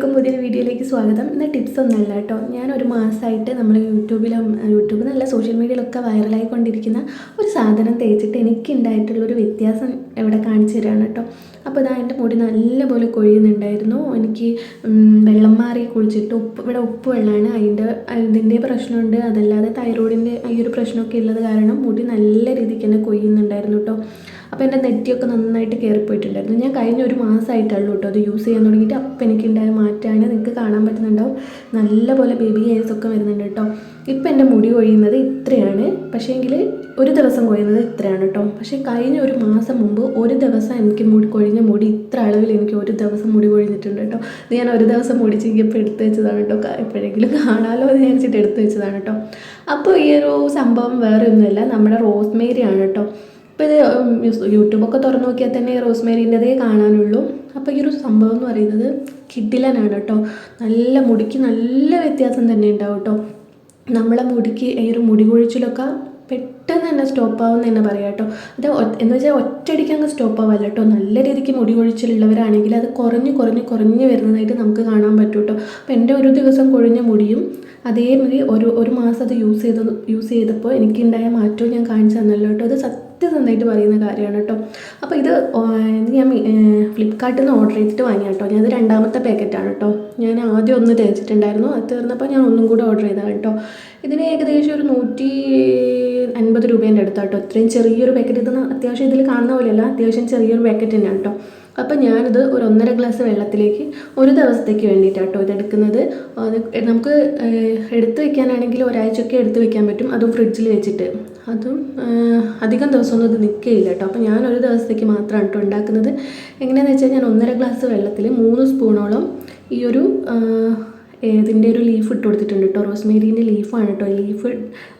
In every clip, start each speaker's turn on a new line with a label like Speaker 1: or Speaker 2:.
Speaker 1: വീഡിയോയിലേക്ക് സ്വാഗതം. ഇന്ന് ടിപ്സ് ഒന്നുമല്ല കേട്ടോ. ഞാൻ ഒരു മാസമായിട്ട് നമ്മൾ യൂട്യൂബിലും യൂട്യൂബിൽ നല്ല സോഷ്യൽ മീഡിയയിലൊക്കെ വൈറലായിക്കൊണ്ടിരിക്കുന്ന ഒരു സാധനം തേച്ചിട്ട് എനിക്കുണ്ടായിട്ടുള്ളൊരു വ്യത്യാസം ഇവിടെ കാണിച്ചു തരാണ് കേട്ടോ. അപ്പോൾ ഇതാ എന്റെ മുടി നല്ലപോലെ കൊഴിയുന്നുണ്ടായിരുന്നു. എനിക്ക് വെള്ളം മാറി കുളിച്ചിട്ട് ഉപ്പ് ഇവിടെ ഉപ്പ് വെള്ളമാണ്. അതിന്റെ ഇതിന്റെ പ്രശ്നമുണ്ട്. അതല്ലാതെ തൈറോയിഡിന്റെ ഈ ഒരു പ്രശ്നമൊക്കെ ഉള്ളത് കാരണം മുടി നല്ല രീതിക്ക് തന്നെ കൊയ്യുന്നുണ്ടായിരുന്നു കേട്ടോ. അപ്പോൾ എന്റെ നെറ്റിയൊക്കെ നന്നായിട്ട് കയറിപ്പോയിട്ടുണ്ടായിരുന്നു. ഞാൻ കഴിഞ്ഞ ഒരു മാസമായിട്ടുള്ളൂ കേട്ടോ അത് യൂസ് ചെയ്യാൻ തുടങ്ങിയിട്ട്. അപ്പം എനിക്കുണ്ടായ മാറ്റമാണ്. നിങ്ങൾക്ക് കാണാൻ പറ്റുന്നുണ്ടാവും. നല്ലപോലെ ബേബി ഹെയർസ് ഒക്കെ വരുന്നുണ്ട് കേട്ടോ. ഇപ്പം എന്റെ മുടി കൊഴിയുന്നത് ഇത്രയാണ്. പക്ഷേ പക്ഷേങ്കിൽ ഒരു ദിവസം കൊഴിയുന്നത് ഇത്രയാണ് കേട്ടോ. പക്ഷേ കഴിഞ്ഞ ഒരു മാസം മുമ്പ് ഒരു ദിവസം എനിക്ക് മുടി കൊഴിഞ്ഞ മുടി ഇത്ര അളവിൽ എനിക്ക് ഒരു ദിവസം മുടി കൊഴിഞ്ഞിട്ടുണ്ട് കേട്ടോ. ഞാൻ ഒരു ദിവസം മുടി ചീകിയപ്പോൾ എടുത്ത് വെച്ചതാണ് കേട്ടോ. എപ്പോഴെങ്കിലും കാണാമല്ലോ എന്ന് വിചാരിച്ചിട്ട് എടുത്ത് വെച്ചതാണ് കേട്ടോ. അപ്പോൾ ഈ ഒരു സംഭവം വേറെ ഒന്നുമല്ല നമ്മുടെ റോസ്മേരി ആണ് കേട്ടോ. അപ്പോൾ ഇത് യൂട്യൂബൊക്കെ തുറന്നു നോക്കിയാൽ തന്നെ റോസ്മേരിന്റെതേ കാണാനുള്ളൂ. അപ്പോൾ ഈ ഒരു സംഭവം എന്ന് പറയുന്നത് കിഡിലനാണ് കേട്ടോ. നല്ല മുടിക്ക് നല്ല വ്യത്യാസം തന്നെ ഉണ്ടാവും കേട്ടോ. നമ്മളെ മുടിക്ക് ഈ ഒരു മുടി കൊഴിച്ചിലൊക്കെ പെട്ടെന്ന് തന്നെ സ്റ്റോപ്പ് ആവും തന്നെ പറയാം കേട്ടോ. അത് എന്ന് വെച്ചാൽ ഒറ്റയടിക്ക് അങ്ങ് സ്റ്റോപ്പ് ആവല്ല കേട്ടോ. നല്ല രീതിക്ക് മുടി കൊഴിച്ചിലുള്ളവരാണെങ്കിൽ അത് കുറഞ്ഞ് കുറഞ്ഞ് കുറഞ്ഞ് വരുന്നതായിട്ട് നമുക്ക് കാണാൻ പറ്റും കേട്ടോ. അപ്പോൾ എന്റെ ഒരു ദിവസം കൊഴിഞ്ഞ മുടിയും അതേമാതിരി ഒരു ഒരു മാസം അത് യൂസ് ചെയ്ത് യൂസ് ചെയ്തപ്പോൾ എനിക്കുണ്ടായ മാറ്റവും ഞാൻ കാണിച്ചു തന്നല്ലോ കേട്ടോ. അത് സത്യസന്ധമായിട്ട് പറയുന്ന കാര്യമാണ് കേട്ടോ. അപ്പോൾ ഇത് ഞാൻ ഫ്ലിപ്പ്കാർട്ടിൽ നിന്ന് ഓർഡർ ചെയ്തിട്ട് വാങ്ങിയ കേട്ടോ. ഞാനത് രണ്ടാമത്തെ പാക്കറ്റാണ് കേട്ടോ. ഞാൻ ആദ്യം ഒന്ന് തേച്ചിട്ടുണ്ടായിരുന്നു. അത് തീർന്നപ്പോൾ ഞാൻ ഒന്നും കൂടെ ഓർഡർ ചെയ്തതാണ് കേട്ടോ. ഇതിന് ഏകദേശം ഒരു നൂറ്റി അൻപത് രൂപേന്റെ അടുത്താണ് കേട്ടോ. ഇത്രയും ചെറിയൊരു പാക്കറ്റ് ഇത് അത്യാവശ്യം ഇതിൽ കാണുന്ന പോലെയല്ല. അത്യാവശ്യം ചെറിയൊരു പാക്കറ്റ് തന്നെയാണ് കേട്ടോ. അപ്പം ഞാനിത് ഒരു ഒന്നര ഗ്ലാസ് വെള്ളത്തിലേക്ക് ഒരു ദിവസത്തേക്ക് വേണ്ടിയിട്ടാണ് കേട്ടോ ഇതെടുക്കുന്നത് നമുക്ക് എടുത്ത് വെക്കാനാണെങ്കിൽ ഒരാഴ്ചയൊക്കെ എടുത്ത് വെക്കാൻ പറ്റും. അതും ഫ്രിഡ്ജിൽ വെച്ചിട്ട്. അതും അധികം ദിവസമൊന്നും ഇത് നിൽക്കുകയില്ല കേട്ടോ. അപ്പോൾ ഞാൻ ഒരു ദിവസത്തേക്ക് മാത്രമാണ് കേട്ടോ ഉണ്ടാക്കുന്നത്. എങ്ങനെയാണെന്ന് വെച്ചാൽ ഞാൻ ഒന്നര ഗ്ലാസ് വെള്ളത്തിൽ മൂന്ന് സ്പൂണോളം ഈ ഒരു ഇതിന്റെ ഒരു ലീഫ് ഇട്ട് കൊടുത്തിട്ടുണ്ട് കേട്ടോ. റോസ്മേരീന്റെ ലീഫാണ് കേട്ടോ. ലീഫ്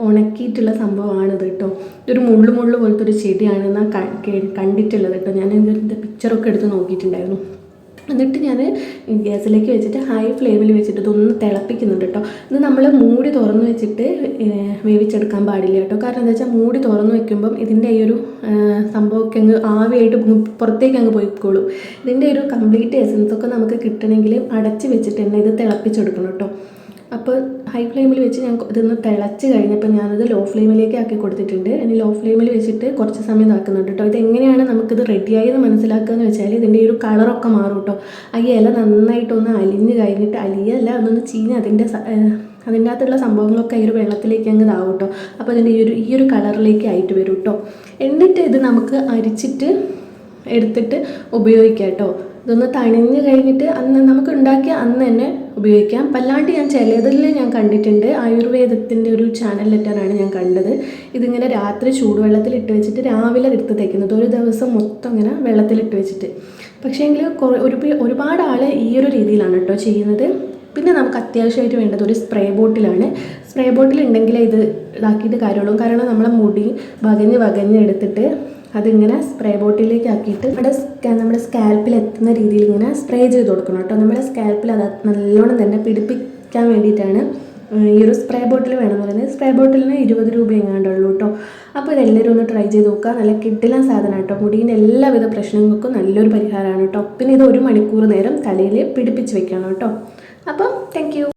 Speaker 1: ഉണക്കിയിട്ടുള്ള സംഭവമാണിത് കേട്ടോ. ഇതൊരു മുള്ളു മുള്ളു പോലത്തെ ഒരു ചെടിയാണെന്നാണ് കണ്ടിട്ടുള്ളത് കേട്ടോ. ഞാൻ ഇതിന്റെ പിക്ചറൊക്കെ എടുത്ത് നോക്കിയിട്ടുണ്ടായിരുന്നു. എന്നിട്ട് ഞാൻ ഗ്യാസിലേക്ക് വെച്ചിട്ട് ഹൈ ഫ്ലെയിമിൽ വെച്ചിട്ട് ഇതൊന്ന് തിളപ്പിക്കുന്നുണ്ട് കേട്ടോ ഇത് നമ്മൾ മൂടി തുറന്ന് വെച്ചിട്ട് വേവിച്ചെടുക്കാൻ പാടില്ല കേട്ടോ കാരണം എന്താ വെച്ചാൽ മൂടി തുറന്ന് വെക്കുമ്പം ഇതിന്റെ ഈ ഒരു സംഭവമൊക്കെ അങ്ങ് ആവിയായിട്ട് പുറത്തേക്ക് അങ്ങ് പോയിക്കോളും. ഇതിന്റെ ഒരു കംപ്ലീറ്റ് എസൻസ് ഒക്കെ നമുക്ക് കിട്ടണമെങ്കിൽ അടച്ച് വെച്ചിട്ട് തന്നെ ഇത് തിളപ്പിച്ചെടുക്കണം കേട്ടോ അപ്പോൾ ഹൈ ഫ്ലെയിമിൽ വെച്ച് ഞാൻ ഇതൊന്ന് തിളച്ച് കഴിഞ്ഞപ്പോൾ ഞാനത് ലോ ഫ്ലെയിമിലേക്ക് ആക്കി കൊടുത്തിട്ടുണ്ട്. ഇനി ലോ ഫ്ലെയിമിൽ വെച്ചിട്ട് കുറച്ച് സമയം ഇതാക്കുന്നുണ്ട് കേട്ടോ ഇതെങ്ങനെയാണ് നമുക്കിത് റെഡിയായത് മനസ്സിലാക്കുക എന്ന് വെച്ചാൽ ഇതിന്റെ ഒരു കളറൊക്കെ മാറും കേട്ടോ ആ ഇല നന്നായിട്ടൊന്ന് അലിഞ്ഞ് കഴിഞ്ഞിട്ട് അലിയല്ല അതൊന്ന് ചീഞ്ഞ് അതിന്റെ അതിന്റെ അകത്തുള്ള സംഭവങ്ങളൊക്കെ ഈ ഒരു വെള്ളത്തിലേക്ക് അങ്ങ് ഇതാവും കേട്ടോ അപ്പോൾ അതിന്റെ ഈ ഒരു ഈ ഒരു കളറിലേക്ക് ആയിട്ട് വരും കേട്ടോ എന്നിട്ട് ഇത് നമുക്ക് അരിച്ചിട്ട് എടുത്തിട്ട് ഉപയോഗിക്കാം കേട്ടോ ഇതൊന്ന് തണിഞ്ഞ് കഴിഞ്ഞിട്ട് അന്ന് നമുക്ക് ഉണ്ടാക്കിയ അന്ന് തന്നെ ഉപയോഗിക്കാം. വല്ലാണ്ട് ഞാൻ ചിലതിൽ ഞാൻ കണ്ടിട്ടുണ്ട്. ആയുർവേദത്തിന്റെ ഒരു ചാനൽ ലെറ്ററാണ് ഞാൻ കണ്ടത്. ഇതിങ്ങനെ രാത്രി ചൂടുവെള്ളത്തിൽ ഇട്ട് വെച്ചിട്ട് രാവിലെ എടുത്ത് തേക്കുന്നത്. ഒരു ദിവസം മൊത്തം ഇങ്ങനെ വെള്ളത്തിലിട്ട് വെച്ചിട്ട്. പക്ഷേങ്കിൽ കുറേ ഒരു ഒരുപാട് ആൾ ഈ ഒരു രീതിയിലാണ് കേട്ടോ ചെയ്യുന്നത്. പിന്നെ നമുക്ക് അത്യാവശ്യമായിട്ട് വേണ്ടത് ഒരു സ്പ്രേ ബോട്ടിലാണ് സ്പ്രേ ബോട്ടിൽ ഉണ്ടെങ്കിൽ ഇത് ഇതാക്കിയിട്ട് കാര്യമുള്ളൂ. കാരണം നമ്മളെ മുടി വകഞ്ഞ് വകഞ്ഞ് എടുത്തിട്ട് അതിങ്ങനെ സ്പ്രേ ബോട്ടിലേക്ക് ആക്കിയിട്ട് നമ്മുടെ നമ്മുടെ സ്കാൽപ്പിൽ എത്തുന്ന രീതിയിൽ ഇങ്ങനെ സ്പ്രേ ചെയ്ത് കൊടുക്കണം കേട്ടോ. നമ്മുടെ സ്കാൽപ്പിൽ അത് നല്ലോണം തന്നെ പിടിപ്പിക്കാൻ വേണ്ടിയിട്ടാണ് ഈ ഒരു സ്പ്രേ ബോട്ടിൽ വേണമെന്ന് പറയുന്നത്. സ്പ്രേ ബോട്ടിലിന് ഇരുപത് രൂപ എങ്ങാണ്ടുള്ളൂ കേട്ടോ. അപ്പോൾ ഇതെല്ലാവരും ഒന്ന് ട്രൈ ചെയ്ത് നോക്കുക. നല്ല കിട്ടില്ല സാധനം കേട്ടോ. മുടീന്റെ എല്ലാവിധ പ്രശ്നങ്ങൾക്കും നല്ലൊരു പരിഹാരമാണ് കേട്ടോ. പിന്നെ ഇത് ഒരു മണിക്കൂർ നേരം തലയിൽ പിടിപ്പിച്ച് വെക്കണം കേട്ടോ. അപ്പം താങ്ക്